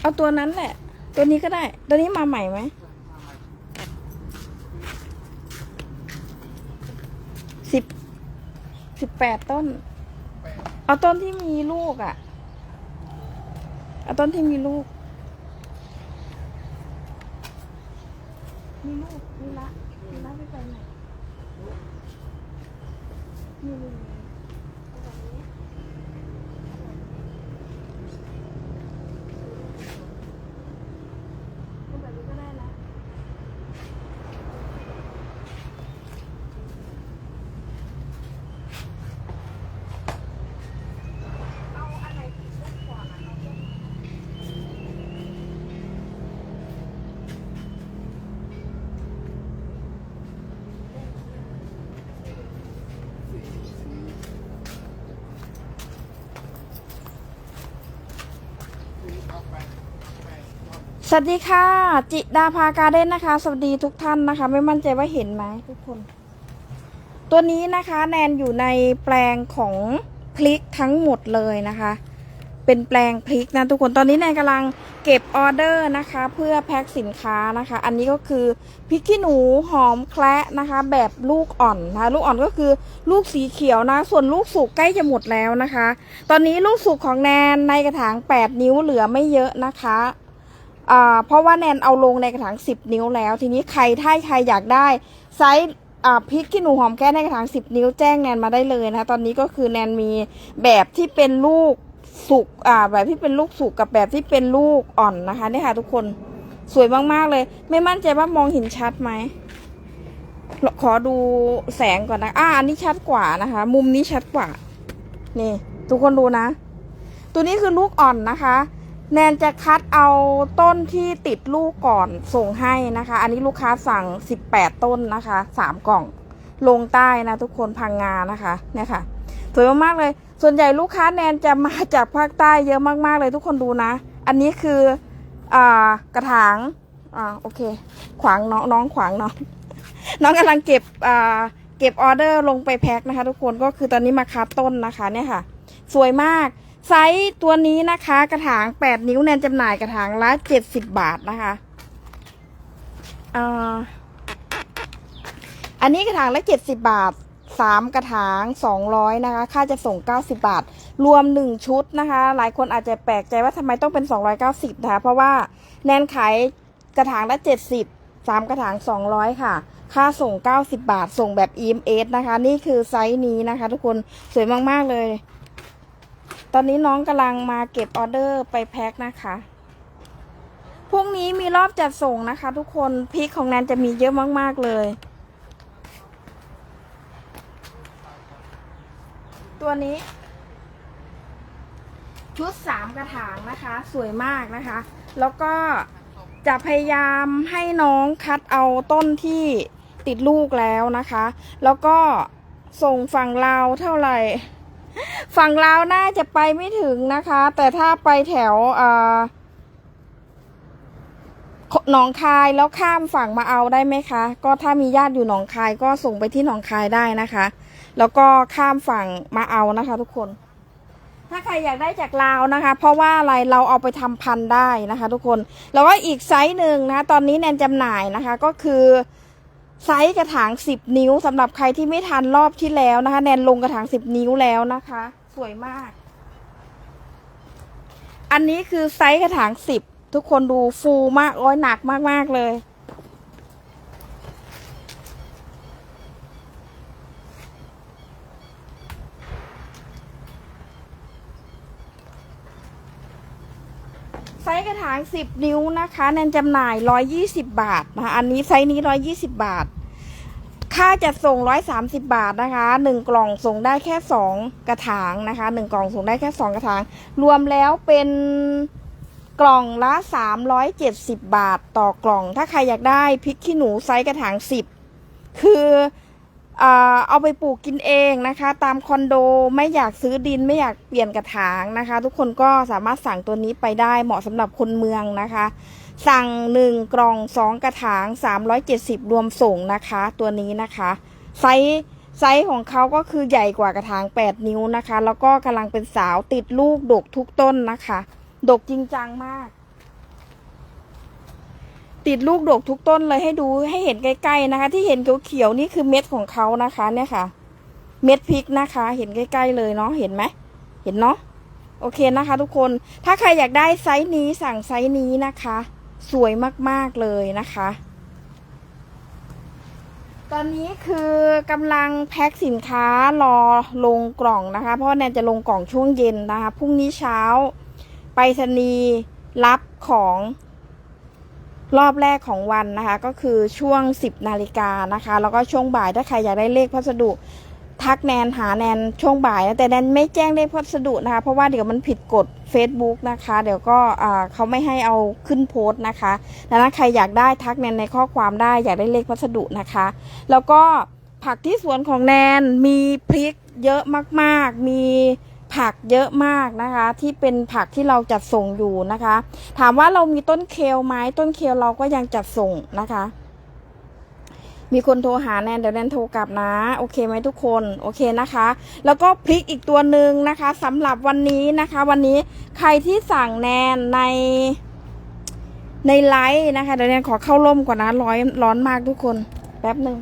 เอาตัวนั้นแหละ ตัวนี้ก็ได้ ตัวนี้มาใหม่ไหม สิบ สิบแปดต้น เอาต้นที่มีลูกอะ เอาต้นที่มีลูก มีลูก มีละ มีละไม่ไปไหนมีลูกเอาแบบนี้เอาแบบนี้ก็ได้นะ เอาอะไรที่เล็กกว่าเอาต้น สวัสดีค่ะ จิดาภาการเด้นนะคะ สวัสดีทุกท่านนะคะ ไม่มั่นใจว่าเห็นไหมทุกคน ตัวนี้นะคะแนนอยู่ในแปลงของพริกทั้งหมดเลยนะคะ เป็นแปลงพริกนะทุกคนตอนนี้แนนกำลังเก็บออเดอร์นะคะ เพื่อแพ็คสินค้านะคะ อันนี้ก็คือพริกขี้หนูหอมแคระนะคะ แบบลูกอ่อนนะะลูกอ่อนก็คือลูกสีเขียวนะ ส่วนลูกสุกใกล้จะหมดแล้วนะคะ ตอนนี้ลูกสุกของแนนในกระถาง 8 นิ้วเหลือไม่เยอะนะคะ เพราะว่าแนนเอาลงในกระถาง 10 นิ้วแล้ว ทีนี้ใครถ้าใครอยากได้ไซส์อ่าพริกขี้หนูหอมแก้ในกระถาง 10 นิ้วแจ้งแนนมาได้เลยนะคะตอนนี้ก็คือแนนมีแบบที่เป็นลูกสุกอ่าแบบที่เป็นลูกสุกกับแบบที่เป็นลูกอ่อนนะคะเนี่ยค่ะทุกคนสวยมากๆเลย ไม่มั่นใจว่ามองเห็นชัดไหมขอดูแสงก่อนนะอ่าอันนี้ชัดกว่านะคะ มุมนี้ชัดกว่า นี่ ทุกคนดูนะ ตัวนี้คือลูกอ่อนนะคะ แนนจะคัดเอาต้นที่ติดลูกก่อนส่งให้นะคะ อันนี้ลูกค้าสั่ง 18 ต้นนะคะ 3 กล่อง ลงใต้นะทุกคนพังงานะคะเนี่ยค่ะ สวยมากๆเลย ส่วนใหญ่ลูกค้าแนนจะมาจากภาคใต้เยอะมากๆเลยทุกคนดูนะ อันนี้คืออ่ากระถางอ่าโอเค ขวางน้องน้องขวางน้อง น้องกำลังเก็บอ่าเก็บออเดอร์ลงไปแพ็คนะคะ ทุกคนก็คือตอนนี้มาคัดต้นนะคะเนี่ยค่ะ สวยมาก ไซส์ตัวนี้นะคะ กระถาง 8 นิ้วแนนจำหน่ายกระถางละ 70 บาทนะคะอันนี้กระถางละ 70 บาท 3 กระถาง 200 นะคะ ค่าจะส่ง 90 บาท รวม 1 ชุดนะคะ หลายคนอาจจะแปลกใจว่าทำไมต้องเป็น 290 นะคะ เพราะว่าแนนขายกระถางละ 70 3 กระถาง 200 ค่ะ ค่าส่ง 90 บาท ส่งแบบ EMS นะคะ นี่คือไซส์นี้นะคะ ทุกคน สวยมาก ๆ เลย ตอนนี้น้องกำลังมาเก็บออเดอร์ไปแพ็คนะคะพรุ่งนี้มีรอบจัดส่งนะคะ ทุกคนพริกของแนนจะมีเยอะมากๆเลย ตัวนี้ ชุดสามกระถางนะคะ สวยมากนะคะ แล้วก็จะพยายามให้น้องคัดเอาต้นที่ติดลูกแล้วนะคะ แล้วก็ส่งฝั่งลาวเท่าไหร่ ฝั่งลาวน่าจะไปไม่ถึงนะคะ แต่ถ้าไปแถวหนองคายแล้วข้ามฝั่งมาเอาได้ไหมคะ ก็ถ้ามีญาติอยู่หนองคายก็ส่งไปที่หนองคายได้นะคะ แล้วก็ข้ามฝั่งมาเอานะคะ ทุกคน ถ้าใครอยากได้จากลาวนะคะ เพราะว่าอะไรเราเอาไปทำพันธุ์ได้นะคะ ทุกคน แล้วก็อีกไซส์หนึ่งนะคะ ตอนนี้แนนจำหน่ายนะคะ ก็คือ ไซส์กระถาง 10 นิ้วสำหรับใครที่ไม่ทันรอบที่แล้วนะคะ แนนลงกระถาง 10 นิ้วแล้วนะคะ สวยมาก อันนี้คือไซส์กระถาง 10 ทุกคนดูฟูมาก ร้อยหนักมาก ๆ เลย ไซส์กระถาง 10 นิ้วนะคะแนนจำหน่าย 120 บาทนะคะอันนี้ไซส์นี้ 120 บาท ค่าจัดส่ง 130 บาทนะคะ1กล่องส่งได้แค่ 2 กระถางนะคะ1กล่องส่งได้แค่ 2 กระถาง รวมแล้วเป็นกล่องละ 370 บาทต่อกล่อง ถ้าใครอยากได้พริกขี้หนูไซส์กระถาง 10 คือ เอาไปปลูกกินเองนะคะ ตามคอนโดไม่อยากซื้อดินไม่อยากเปลี่ยนกระถางนะคะ ทุกคนก็สามารถสั่งตัวนี้ไปได้เหมาะสำหรับคนเมืองนะคะ สั่ง 1 กล่อง 2 กระถาง 370 รวมส่งนะคะ ตัวนี้นะคะไซส์ไซส์ของเขาก็คือใหญ่กว่ากระถาง 8 นิ้วนะคะ แล้วก็กำลังเป็นสาวติดลูกดกทุกต้นนะคะ ดกจริงจังมาก ติดลูกดกทุกต้นเลยให้ดูให้เห็นใกล้ๆนะคะ ที่เห็นเขียวๆนี่คือเม็ดของเขานะคะเนี่ยค่ะ เม็ดพริกนะคะ เห็นใกล้ๆเลยเนาะเห็นไหมเห็นเนาะโอเคนะคะ ทุกคนถ้าใครอยากได้ไซส์นี้สั่งไซส์นี้นะคะ สวยมากๆเลยนะคะ ตอนนี้คือกำลังแพ็คสินค้ารอลงกล่องนะคะ เพราะว่าแนนจะลงกล่องช่วงเย็นนะคะพรุ่งนี้เช้าไปรษณีย์รับของ รอบแรกของวันนะคะ ก็คือช่วง 10นาฬิกานะคะ แล้วก็ช่วงบ่ายถ้าใครอยากได้เลขพัสดุทักแนนหาแนนช่วงบ่ายนะแต่แนนไม่แจ้งเลขพัสดุนะคะ เพราะว่าเดี๋ยวมันผิดกฎ Facebook นะคะ เดี๋ยวก็เขาไม่ให้เอาขึ้นโพสต์นะคะดังนั้นใครอยากได้ทักแนนในข้อความได้อยากได้เลขพัสดุนะคะ แล้วก็ผักที่สวนของแนนมีพริกเยอะมากๆ มี ผักเยอะมากนะคะ ที่เป็นผักที่เราจัดส่งอยู่นะคะ ถามว่าเรามีต้นเคลไหมต้นเคลเราก็ยังจัดส่งนะคะ มีคนโทรหาแนนเดี๋ยวแนนโทรกลับนะ โอเคไหมทุกคนโอเคนะคะ แล้วก็พริกอีกตัวหนึ่งนะคะสำหรับวันนี้นะคะ วันนี้ใครที่สั่งแนนในในไลฟ์นะคะเดี๋ยวแนนขอเข้าร่มก่อนนะร้อนร้อนมากทุกคนแป๊บหนึ่ง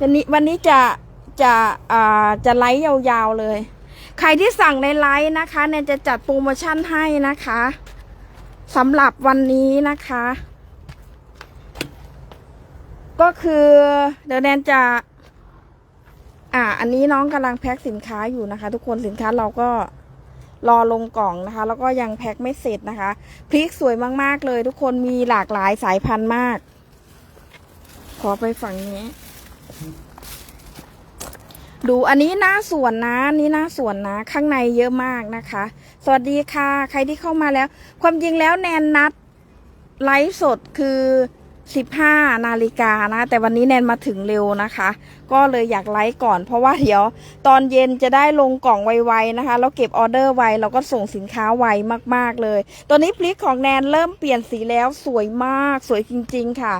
วันนี้วันนี้จะ จะอ่าจะไลฟ์ยาวๆเลย ใครที่สั่งในไลฟ์นะคะแนนจะจัดโปรโมชั่นให้นะคะสำหรับวันนี้นะคะ ก็คือเดี๋ยวแนนจะ อ่า อันนี้น้องกำลังแพ็คสินค้าอยู่นะคะ ทุกคนสินค้าเราก็รอลงกล่องนะคะ แล้วก็ยังแพ็คไม่เสร็จนะคะพริกสวยมากๆเลย ทุกคนมีหลากหลายสายพันธุ์มาก ขอไปฝั่งนี้ ดูอันนี้หน้าสวนนะนนี่หน้าสวนนะ ข้างในเยอะมากนะคะ สวัสดีค่ะ ใครที่เข้ามาแล้ว ความจริงแล้วแนนนัดไลฟ์สดคือ15นาฬิกานะ แต่วันนี้แนนมาถึงเร็วนะคะ ก็เลยอยากไลฟ์ก่อน เพราะว่าเดี๋ยวตอนเย็นจะได้ลงกล่องไวๆนะคะแล้วเก็บออเดอร์ไวเราก็ส่งสินค้าไวมากๆเลย ตัวนี้พลิกของแนนเริ่มเปลี่ยนสีแล้วสวยมากสวยจริง ๆ ค่ะ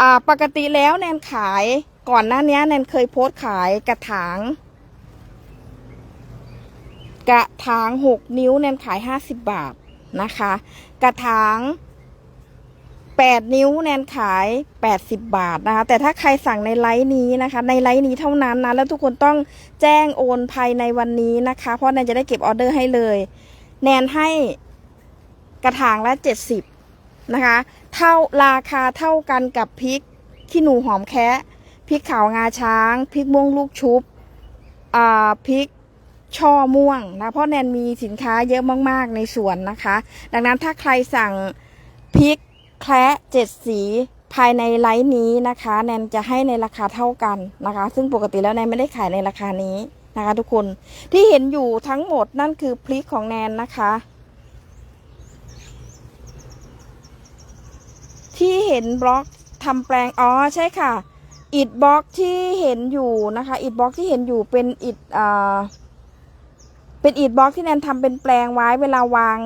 อ่าปกติแล้วแนนขาย ก่อนหน้านี้แนนเคยโพสต์ขายกระถาง กระถางหกนิ้วแนนขายห้าสิบบาทนะคะ กระถางแปดนิ้วแนนขายแปดสิบบาทนะคะ แต่ถ้าใครสั่งในไลน์นี้นะคะ ในไลน์นี้เท่านั้นนะ แล้วทุกคนต้องแจ้งโอนภายในวันนี้นะคะ เพราะแนนจะได้เก็บออเดอร์ให้เลย แนนให้กระถางละเจ็ดสิบนะคะ เท่าราคาเท่ากันกับพริกขี้หนูหอมแคะ พริกขาวงาช้าง พริกม่วงลูกชุบอ่าพริกช่อม่วงนะเพราะแนนมีสินค้าเยอะมากๆในสวนนะคะ ดังนั้นถ้าใครสั่งพริกแคระเจ็ดสีภายในไลน์นี้นะคะ แนนจะให้ในราคาเท่ากันนะคะ ซึ่งปกติแล้วแนนไม่ได้ขายในราคานี้นะคะ ทุกคนที่เห็นอยู่ทั้งหมดนั่นคือพริกของแนนนะคะ ที่เห็นบล็อกทำแปลงอ๋อใช่ค่ะ อิดบล็อกที่เห็นอยู่นะคะอิดบล็อกที่เห็นอยู่เป็นอิดอ่าเป็นอิฐบล็อกที่แนนทำเป็นแปลงไว้เวลาวาง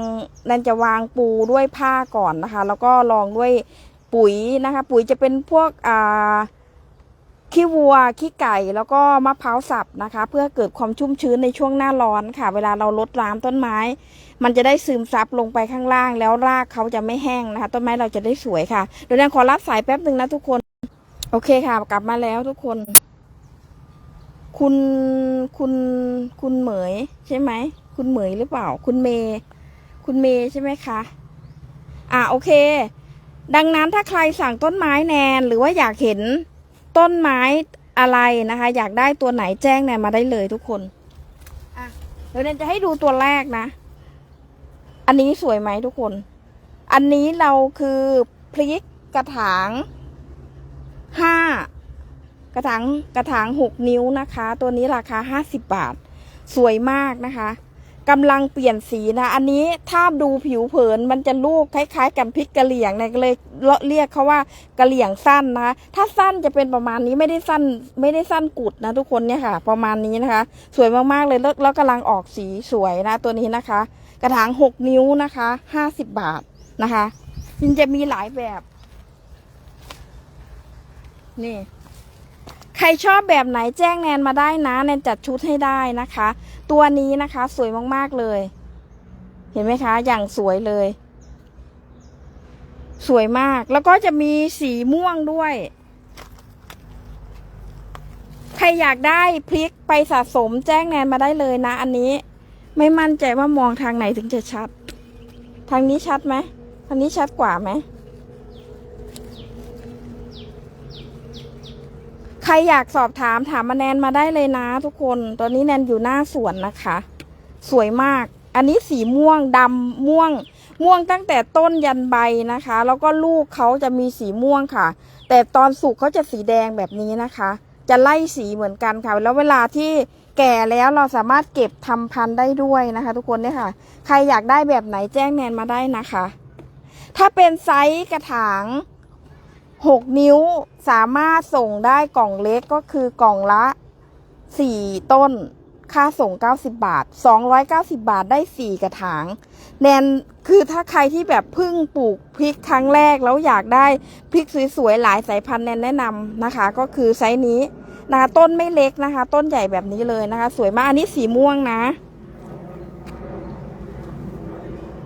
แนนจะวางปูด้วยผ้าก่อนนะคะ แล้วก็รองด้วยปุ๋ยนะคะ ปุ๋ยจะเป็นพวกอ่าขี้วัวขี้ไก่แล้วก็มะพร้าวสับนะคะ เพื่อเกิดความชุ่มชื้นในช่วงหน้าร้อนค่ะ เวลาเราลดน้ำต้นไม้ มันจะได้ซึมซับลงไปข้างล่าง แล้วรากเขาจะไม่แห้งนะคะ ต้นไม้เราจะได้สวยค่ะเดี๋ยวแนนขอรับสายแป๊บหนึ่งนะทุกคน โอเคค่ะ กลับมาแล้วทุกคน คุณคุณคุณเหมย ใช่ไหม คุณเหมยหรือเปล่า คุณเมย์คุณเมย์ใช่ไหมคะ อ่าโอเค ดังนั้นถ้าใครสั่งต้นไม้แนนหรือว่าอยากเห็นต้นไม้อะไรนะคะ อยากได้ตัวไหนแจ้งแนนมาได้เลยทุกคนอะเดี๋ยวแนนจะให้ดูตัวแรกนะ อันนี้สวยไหมทุกคน อันนี้เราคือพลิกกระถาง ห้ากระถางกระถางหกนิ้วนะคะ ตัวนี้ราคาห้าสิบบาท สวยมากนะคะกำลังเปลี่ยนสีนะ อันนี้ถ้าดูผิวเผินมันจะลูกคล้ายๆ กับพริกกะเหลี่ยงเนี่ยก็เลยเรียกเขาว่ากะเหลี่ยงสั้นนะ ถ้าสั้นจะเป็นประมาณนี้ไม่ได้สั้นไม่ได้สั้นกุดนะทุกคนเนี่ยค่ะ ประมาณนี้นะคะ สวยมากๆเลยแล้วแล้วกำลังออกสีสวยนะ ตัวนี้นะคะ กระถางหกนิ้วนะคะห้าสิบบาทนะคะมันจะมีหลายแบบ นี่ ใครชอบแบบไหนแจ้งแนนมาได้นะ แนนจัดชุดให้ได้นะคะ ตัวนี้นะคะสวยมากๆเลย เห็นไหมคะ อย่างสวยเลย สวยมาก แล้วก็จะมีสีม่วงด้วย ใครอยากได้พริกไปสะสมแจ้งแนนมาได้เลยนะ อันนี้ ไม่มั่นใจว่ามองทางไหนถึงจะชัด ทางนี้ชัดไหมทางนี้ชัดกว่าไหม ครอยากสอบถามถามมาแนนมาได้เลยนะทุกคน ตอนนี้แนนอยู่หน้าสวนนะคะ สวยมาก อันนี้สีม่วงดำม่วง ม่วงตั้งแต่ต้นยันใบนะคะ แล้วก็ลูกเขาจะมีสีม่วงค่ะ แต่ตอนสุกเขาจะสีแดงแบบนี้นะคะ จะไล่สีเหมือนกันค่ะ แล้วเวลาที่แก่แล้วเราสามารถเก็บทำพันธุ์ได้ด้วยนะคะ ทุกคนเนี่ยค่ะ ใครอยากได้แบบไหนแจ้งแนนมาได้นะคะ ถ้าเป็นไซส์กระถาง 6 นิ้วสามารถส่งได้กล่องเล็กก็คือกล่องละ 4 ต้น ค่าส่ง 90 บาท 290 บาทได้ 4 กระถาง แนนคือถ้าใครที่แบบเพิ่งปลูกพริกครั้งแรกแล้วอยากได้พริกสวยๆ หลายสายพันธุ์แนนแนะนำนะคะ ก็คือไซส์นี้นะคะต้นไม่เล็กนะคะ ต้นใหญ่แบบนี้เลยนะคะ สวยมาก อันนี้สีม่วงนะ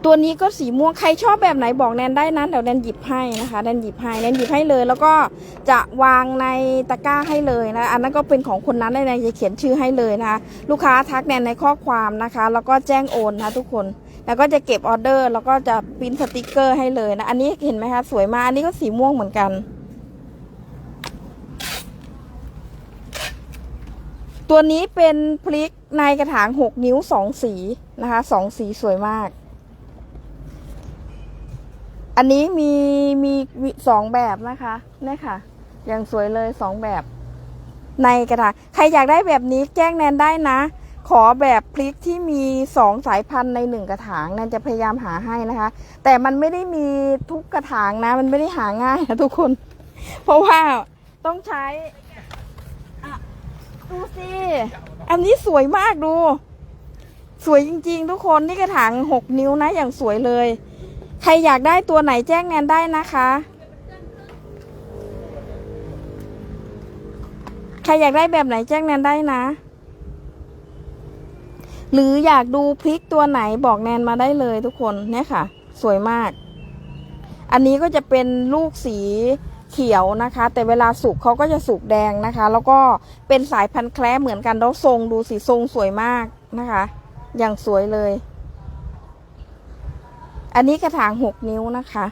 ตัวนี้ก็สีม่วงใครชอบแบบไหนบอกแนนได้นะเดี๋ยวแนนหยิบให้นะคะแนนหยิบให้แนนหยิบให้เลย แล้วก็จะวางในตะกร้าให้เลยนะอันนั้นก็เป็นของคนนั้นได้แนนจะเขียนชื่อให้เลยนะคะลูกค้าทักแนนในข้อความนะคะ แล้วก็แจ้งโอนนะทุกคน แล้วก็จะเก็บออเดอร์แล้วก็จะปริ้นสติกเกอร์ให้เลยนะอันนี้เห็นไหมคะสวยมากอันนี้ก็สีม่วงเหมือนกันตัวนี้เป็นพลิกในกระถางหกนิ้วสองสีนะคะสองสีสวยมาก อันนี้มีมีสองแบบนะคะเนี่ยค่ะ อย่างสวยเลยสองแบบ ในกระถางใครอยากได้แบบนี้แจ้งแนนได้นะ ขอแบบพลิกที่มีสองสายพันธุ์ในหนึ่งกระถางแนนจะพยายามหาให้นะคะ แต่มันไม่ได้มีทุกกระถางนะ มันไม่ได้หาง่ายนะทุกคน เพราะว่าต้องใช้อะดูสิอันนี้สวยมากดู สวยจริง ๆ ทุกคนนี่กระถางหกนิ้วนะอย่างสวยเลย ใครอยากได้ตัวไหนแจ้งแนนได้นะคะ ใครอยากได้แบบไหนแจ้งแนนได้นะ หรืออยากดูพริกตัวไหนบอกแนนมาได้เลยทุกคนเนี่ยค่ะ สวยมาก อันนี้ก็จะเป็นลูกสีเขียวนะคะ แต่เวลาสุกเขาก็จะสุกแดงนะคะ แล้วก็เป็นสายพันธุ์แคล้เหมือนกันแล้วทรงดูสีทรงสวยมากนะคะ อย่างสวยเลย อันนี้กระถางหกนิ้วนะคะ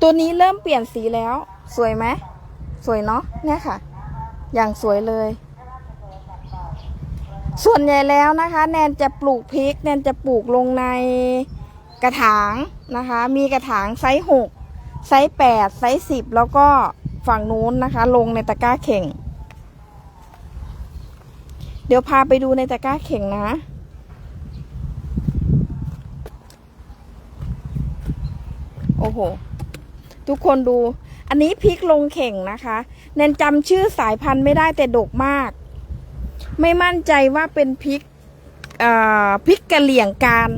ตัวนี้เริ่มเปลี่ยนสีแล้ว สวยไหม สวยเนาะเนี่ยค่ะ อย่างสวยเลย ส่วนใหญ่แล้วนะคะ แนนจะปลูกพริก แนนจะปลูกลงในกระถางนะคะ มีกระถางไซส์หกไซส์แปดไซส์สิบแล้วก็ ฝั่งนู้นนะคะ ลงในตะกร้าเข่ง เดี๋ยวพาไปดูในตะกร้าเข่งนะ โอ้โห ทุกคนดู อันนี้พริกลงเข่งนะคะ แนนจำชื่อสายพันธุ์ไม่ได้แต่ดกมาก ไม่มั่นใจว่าเป็นพริกพริกกะเหลี่ยงการ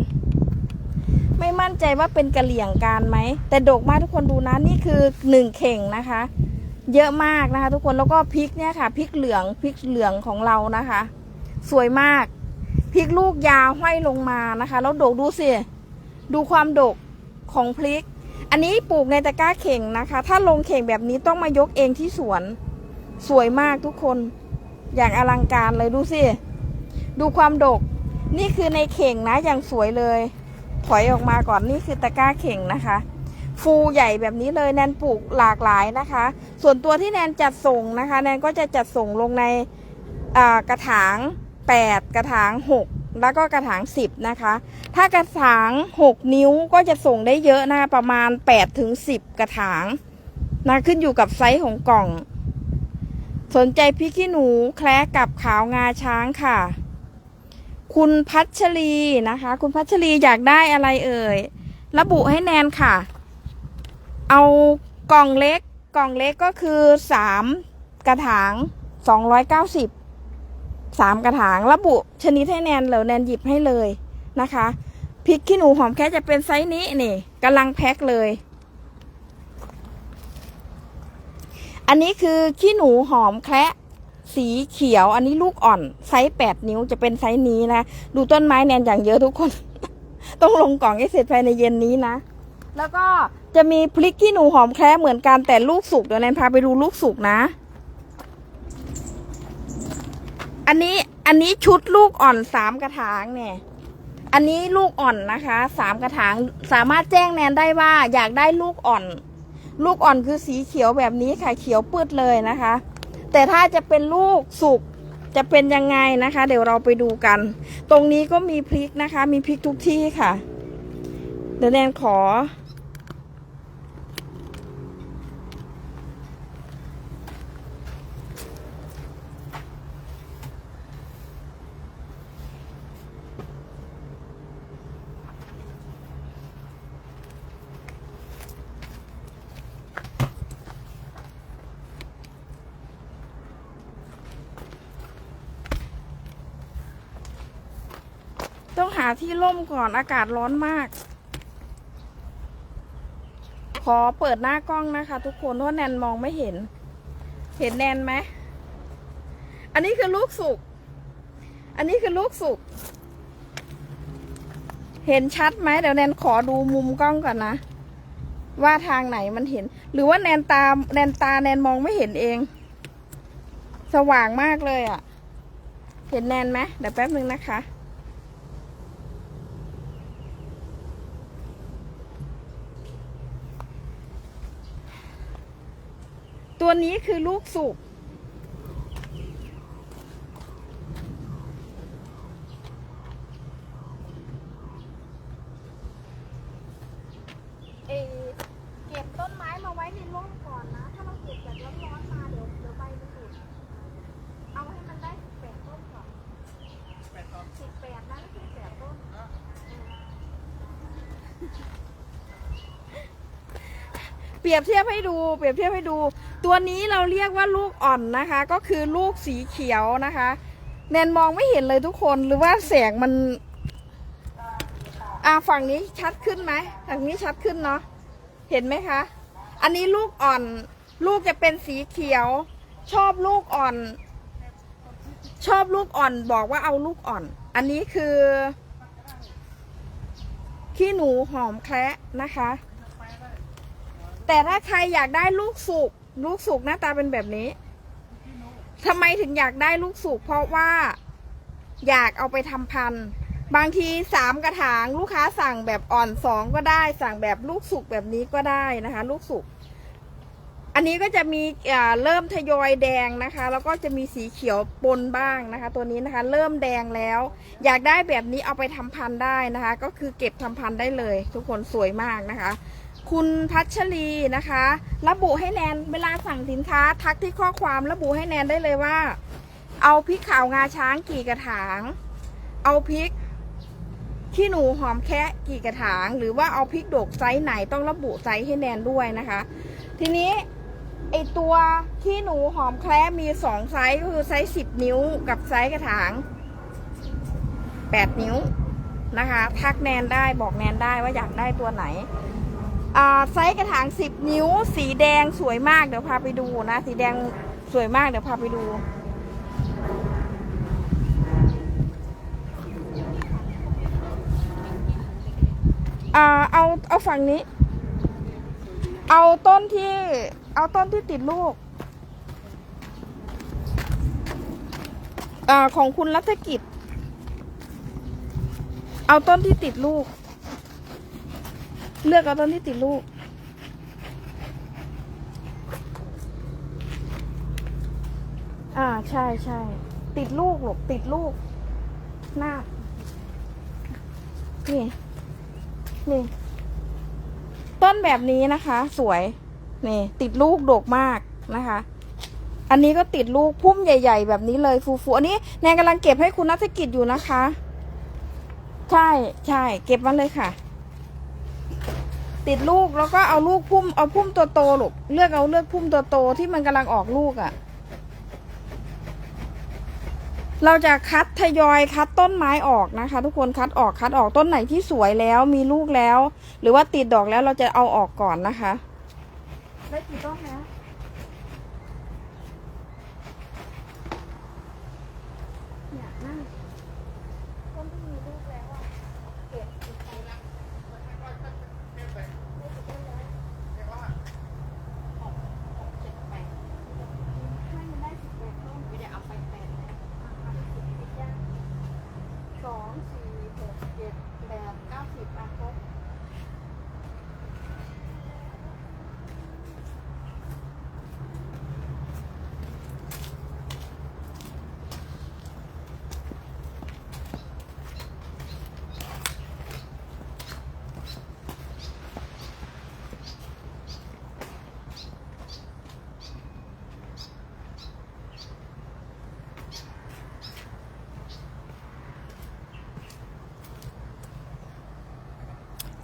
ไม่มั่นใจว่าเป็นกะเหลี่ยงการไหม แต่ดกมากทุกคนดูนะ นี่คือหนึ่งเข่งนะคะ เยอะมากนะคะ ทุกคนแล้วก็พริกเนี่ยค่ะพริกเหลืองพริกเหลืองของเรานะคะ สวยมากพริกลูกยาวห้อยลงมานะคะ แล้วดกดูสิดูความดกของพริก อันนี้ปลูกในตะกร้าเข่งนะคะ ถ้าลงเข่งแบบนี้ต้องมายกเองที่สวน สวยมากทุกคน อย่างอลังการเลยดูสิดูความดก นี่คือในเข่งนะอย่างสวยเลย ถอยออกมาก่อนนี่คือตะกร้าเข่งนะคะ ฟูใหญ่แบบนี้เลยแนนปลูกหลากหลายนะคะ ส่วนตัวที่แนนจัดส่งนะคะ แนนก็จะจัดส่งลงในกระถาง 8 กระถาง 6 แล้วก็กระถาง 10 นะคะ ถ้ากระถาง 6 นิ้วก็จะส่งได้เยอะนะคะประมาณ 8 ถึง 10 กระถางนะขึ้นอยู่กับไซส์ของกล่อง สนใจพริกขี้หนูแคล้กับขาวงาช้างค่ะ คุณพัชรีนะคะ คุณพัชรีอยากได้อะไรเอ่ย ระบุให้แนนค่ะ เอากล่องเล็กกล่องเล็กก็คือสามกระถางสองร้อยเก้าสิบสามกระถางระบุชนิดให้แนนเหลวแนนหยิบให้เลยนะคะพริกขี้หนูหอมแค่จะเป็นไซส์นี้นี่กำลังแพ็คเลย อันนี้คือขี้หนูหอมแคระสีเขียว อันนี้ลูกอ่อนไซส์แปดนิ้วจะเป็นไซส์นี้นะ ดูต้นไม้แนนอย่างเยอะทุกคน ต้องลงกล่องให้เสร็จภายในเย็นนี้นะ แล้วก็ จะมีพริกขี้หนูหอมแคระเหมือนกันแต่ลูกสุกเดี๋ยวแนนพาไปดูลูกสุกนะ อันนี้อันนี้ชุดลูกอ่อนสามกระถางเนี่ย อันนี้ลูกอ่อนนะคะสามกระถางสามารถแจ้งแนนได้ว่าอยากได้ลูกอ่อน ลูกอ่อนคือสีเขียวแบบนี้ค่ะเขียวปืดเลยนะคะ แต่ถ้าจะเป็นลูกสุกจะเป็นยังไงนะคะ เดี๋ยวเราไปดูกัน ตรงนี้ก็มีพริกนะคะ มีพริกทุกที่ค่ะ เดี๋ยวแนนขอ ร่มก่อนอากาศร้อนมาก ขอเปิดหน้ากล้องนะคะ ทุกคนเพราะแนนมองไม่เห็น เห็นแนนไหม อันนี้คือลูกสุก อันนี้คือลูกสุก เห็นชัดไหมเดี๋ยวแนนขอดูมุมกล้องก่อนนะ ว่าทางไหนมันเห็น หรือว่าแนนตาแนนตาแนนมองไม่เห็นเอง สว่างมากเลยอะ่ะ เห็นแนนไหมเดี๋ยวแป๊บนึงนะคะ ตัวนี้คือลูกสุกเออเก็บต้นไม้มาไว้ในร่มก่อนนะ ถ้าเราเก็บจากร้อนๆมาเดี๋ยวเดี๋ยวใบมันหลุดเอาให้มันได้สิบแปดต้นก่อนสิบแปดนะไม่ใช่แปดต้นเปรียบเทียบให้ดู เปรียบเทียบให้ดู ตัวนี้เราเรียกว่าลูกอ่อนนะคะ ก็คือลูกสีเขียวนะคะ แนนมองไม่เห็นเลยทุกคนหรือว่าแสงมัน อ่าฝั่งนี้ชัดขึ้นไหมฝั่งนี้ชัดขึ้นเนาะเห็นไหมคะ อันนี้ลูกอ่อน ลูกจะเป็นสีเขียว ชอบลูกอ่อน ชอบลูกอ่อนบอกว่าเอาลูกอ่อน อันนี้คือขี้หนูหอมแคระนะคะ แต่ถ้าใครอยากได้ลูกสุก ลูกสุกหน้าตาเป็นแบบนี้ทำไมถึงอยากได้ลูกสุกเพราะว่าอยากเอาไปทำพันธุ์ บางทีสามกระถางลูกค้าสั่งแบบอ่อนสองก็ได้ สั่งแบบลูกสุกแบบนี้ก็ได้นะคะ ลูกสุก อันนี้ก็จะมีเริ่มทยอยแดงนะคะ แล้วก็จะมีสีเขียวปนบ้างนะคะ ตัวนี้นะคะ เริ่มแดงแล้ว อยากได้แบบนี้เอาไปทำพันธุ์ได้นะคะ ก็คือเก็บทำพันธุ์ได้เลย ทุกคนสวยมากนะคะ คุณพัชรีนะคะ ระบุให้แนนเวลาสั่งสินค้า ทักที่ข้อความระบุให้แนนได้เลยว่า เอาพริกขาวงาช้างกี่กระถาง เอาพริกขี้หนูหอมแคะกี่กระถาง หรือว่าเอาพริกโดกไซส์ไหนต้องระบุไซส์ให้แนนด้วยนะคะ ทีนี้ไอตัวขี้หนูหอมแคระมีสองไซส์ก็คือไซส์สิบนิ้วกับไซส์กระถางแปดนิ้วนะคะ ทักแนนได้บอกแนนได้ว่าอยากได้ตัวไหน ไซส์กระถางสิบนิ้ว สีแดงสวยมากเดี๋ยวพาไปดูนะ สีแดงสวยมากเดี๋ยวพาไปดู เอาเอาฝั่งนี้ เอาต้นที่เอาต้นที่ติดลูกอของคุณรัฐกิจ เอาต้นที่ติดลูก เลือกเอาต้นที่ติดลูก อ่าใช่ใช่ติดลูกหรอกติดลูก หน้า นี่ นี่ ต้นแบบนี้นะคะ สวย นี่ ติดลูกดกมากนะคะ อันนี้ก็ติดลูกพุ่มใหญ่ ๆ แบบนี้เลยฟูๆอันนี้แนนกำลังเก็บให้คุณนัฐกิจอยู่นะคะ ใช่ใช่เก็บมาเลยค่ะ ติดลูกแล้วก็เอาลูกพุ่มเอาพุ่มตัวโตลูกเลือกเอาเลือกพุ่มตัวโตที่มันกำลังออกลูกอะ่ะ เราจะคัดทยอยคัดต้นไม้ออกนะคะ ทุกคนคัดออกคัดออกต้นไหนที่สวยแล้วมีลูกแล้ว หรือว่าติดดอกแล้วเราจะเอาออกก่อนนะคะ ได้กี่ต้นแล้ว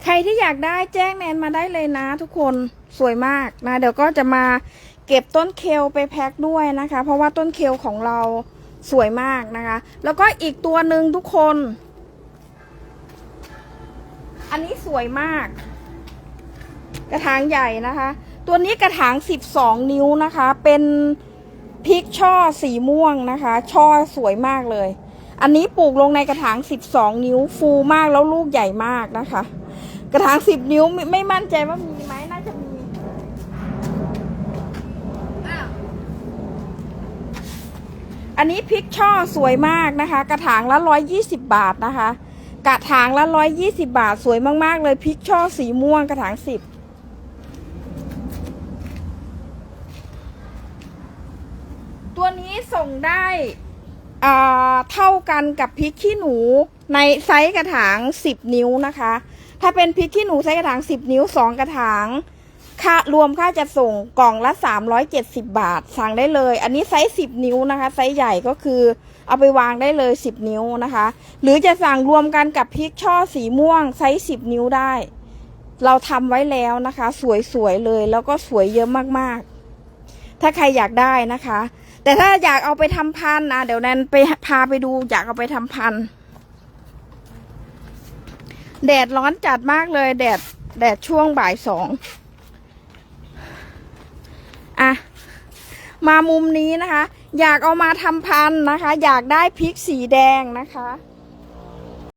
ใครที่อยากได้แจ้งแนนมาได้เลยนะ ทุกคนสวยมากนะ เดี๋ยวก็จะมาเก็บต้นเคลไปแพ็คด้วยนะคะ เพราะว่าต้นเคลของเราสวยมากนะคะ แล้วก็อีกตัวหนึ่งทุกคน อันนี้สวยมาก กระถางใหญ่นะคะ ตัวนี้กระถาง 12 นิ้วนะคะ เป็นพริกช่อสีม่วงนะคะ ช่อสวยมากเลย อันนี้ปลูกลงในกระถาง 12 นิ้วฟูมากแล้วลูกใหญ่มากนะคะ กระถาง10นิ้วไม่ไม่มั่นใจว่ามีไหมน่าจะมีอ้าวอันนี้พริกช่อสวยมากนะคะ กระถางละ120บาทนะคะ กระถางละ120บาทสวยมากๆ เลยพริกช่อสีม่วงกระถาง10ตัวนี้ส่งได้อ่าเท่ากันกับพริกขี้หนูในไซส์กระถาง 10 นิ้วนะคะ ถ้าเป็นพริกขี้หนูไซส์กระถาง10นิ้ว2กระถาง ค่ารวมค่าจะส่งกล่องละ370บบาท สั่งได้เลย อันนี้ไซส์10นิ้วนะคะไซส์ใหญ่ก็คือ เอาไปวางได้เลย10นิ้วนะคะ หรือจะสั่งรวมกันกับพริกช่อสีม่วงไซส์10นิ้วได้ เราทำไว้แล้วนะคะ สวยๆเลยแล้วก็สวยเยอะมากๆ ถ้าใครอยากได้นะคะ แต่ถ้าอยากเอาไปทำพันนะเดี๋ยวแนนไปพาไปดูอยากเอาไปทำพันธุ์ แดดร้อนจัดมากเลย แดดแดดช่วงบ่ายสองอะมามุมนี้นะคะ อยากเอามาทำพันธุ์นะคะ อยากได้พริกสีแดงนะคะ